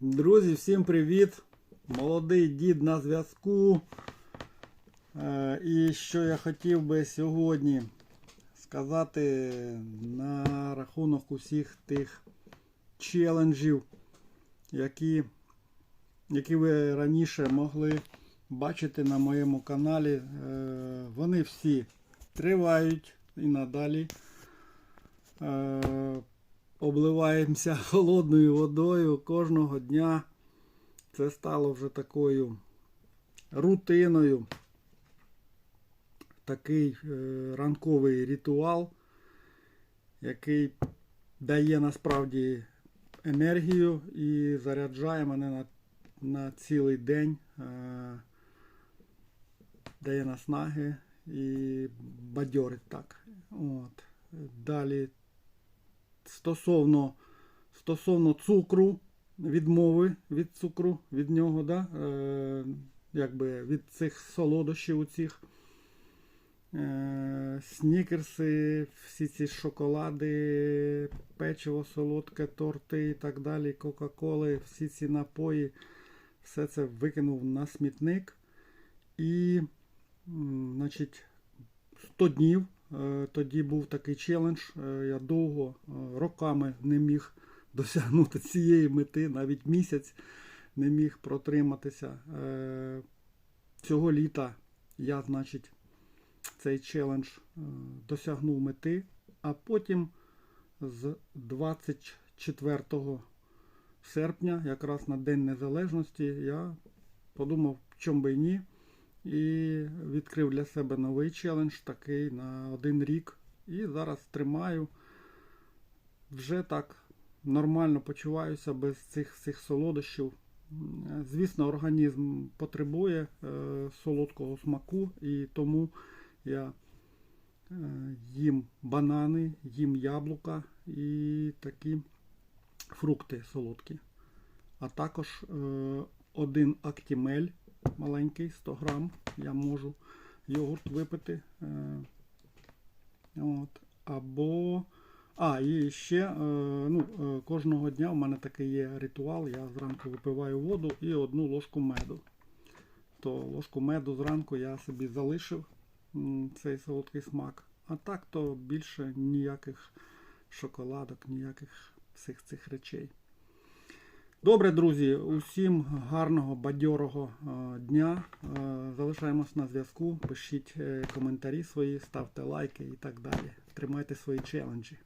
Друзі, всім привіт! Молодий дід на зв'язку. Е, І що я хотів би сьогодні сказати на рахунок усіх тих челенджів, які, які ви раніше могли бачити на моєму каналі. Е, Вони всі тривають і надалі. Обливаємося холодною водою кожного дня. Це стало вже такою рутиною. Такий е, ранковий ритуал, який дає насправді енергію і заряджає мене на, на цілий день, е, дає наснаги і бадьорить так. От. Далі стосовно, стосовно цукру, відмови від цукру, від нього, да? е, якби від цих солодощів, цих е, снікерси, всі ці шоколади, печиво солодке, торти і так далі, Кока-Коли, всі ці напої, все це викинув на смітник. І, значить, 100 днів Тоді був такий челендж. Е, Я довго е, роками не міг досягнути цієї мети, навіть місяць не міг протриматися. Е, Цього літа я, значить, цей челендж е, досягнув мети, а потім з 24 серпня, якраз на День Незалежності, я подумав, чому би і ні. І відкрив для себе новий челендж, такий на один рік. І зараз тримаю. Вже так нормально почуваюся без цих цих солодощів. Звісно, організм потребує е, солодкого смаку, і тому я е, їм банани, їм яблука і такі фрукти солодкі. А також е, один актімель маленький, 100 грам. Я можу йогурт випити. Е, От. Або. А, і ще е, ну, е, кожного дня у мене такий є ритуал. Я зранку випиваю воду і одну ложку меду. То ложку меду зранку я собі залишив цей солодкий смак. А так то більше ніяких шоколадок, ніяких всіх цих речей. Добре, друзі, усім гарного бадьорого е, дня. Е, Залишаємось на зв'язку. Пишіть е, коментарі свої, ставте лайки і так далі. Тримайте свої челенджі.